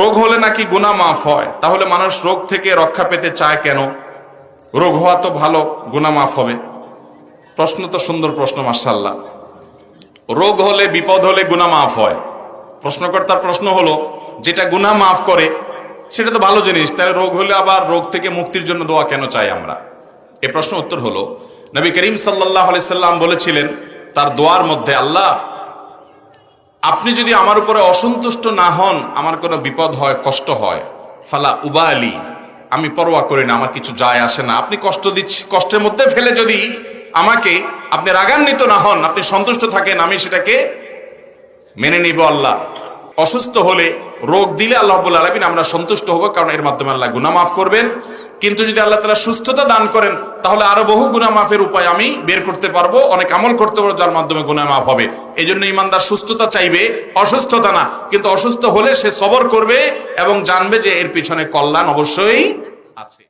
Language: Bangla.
রোগ হলে নাকি গুণা মাফ হয়? তাহলে মানুষ রোগ থেকে রক্ষা পেতে চায় কেন? রোগ হওয়া তো ভালো গুণা মাফ হবে। প্রশ্ন তো সুন্দর প্রশ্ন মার্শাল্লাহ রোগ হলে, বিপদ হলে গুণা মাফ হয়। প্রশ্নকর্তার প্রশ্ন হলো, যেটা গুণা মাফ করে, সেটা তো ভালো জিনিস তাহলে রোগ হলে আবার রোগ থেকে মুক্তির জন্য দোয়া কেন চাই আমরা? এ প্রশ্ন উত্তর হলো, নবী করিম সাল্লাহ সাল্লাম বলেছিলেন, তার দোয়ার মধ্যে আল্লাহ আপনি যদি আমার উপরে অসন্তুষ্ট না হন, আমার কোনো বিপদ হয়, কষ্ট হয়। ফালা উবা আলী আমি পরোয়া করি না, আমার কিছু যায় আসে না। আপনি কষ্ট দিচ্ছি, কষ্টের মধ্যে ফেলে যদি আমাকে আপনি রাগান্বিত না হন, আপনি সন্তুষ্ট থাকেন, আমি সেটাকে মেনে নিব আল্লাহ। অসুস্থ হলে রোগ দিলে আল্লাহ রাব্বুল আলামিন আমরা সন্তুষ্ট হব, কারণ এর মাধ্যমে আল্লাহ গুনাহ মাফ করবেন। কিন্তু যদি আল্লাহ তালা সুস্থতা দান করেন, তাহলে আরও বহু গুণা মাফের উপায় আমি বের করতে পারব, অনেক আমল করতে পারব, যার মাধ্যমে গুণা মাফ হবে। এই জন্য ইমানদার সুস্থতা চাইবে, অসুস্থতা না, কিন্তু অসুস্থ হলে সে সবর করবে এবং জানবে যে এর পিছনে কল্যাণ অবশ্যই আছে।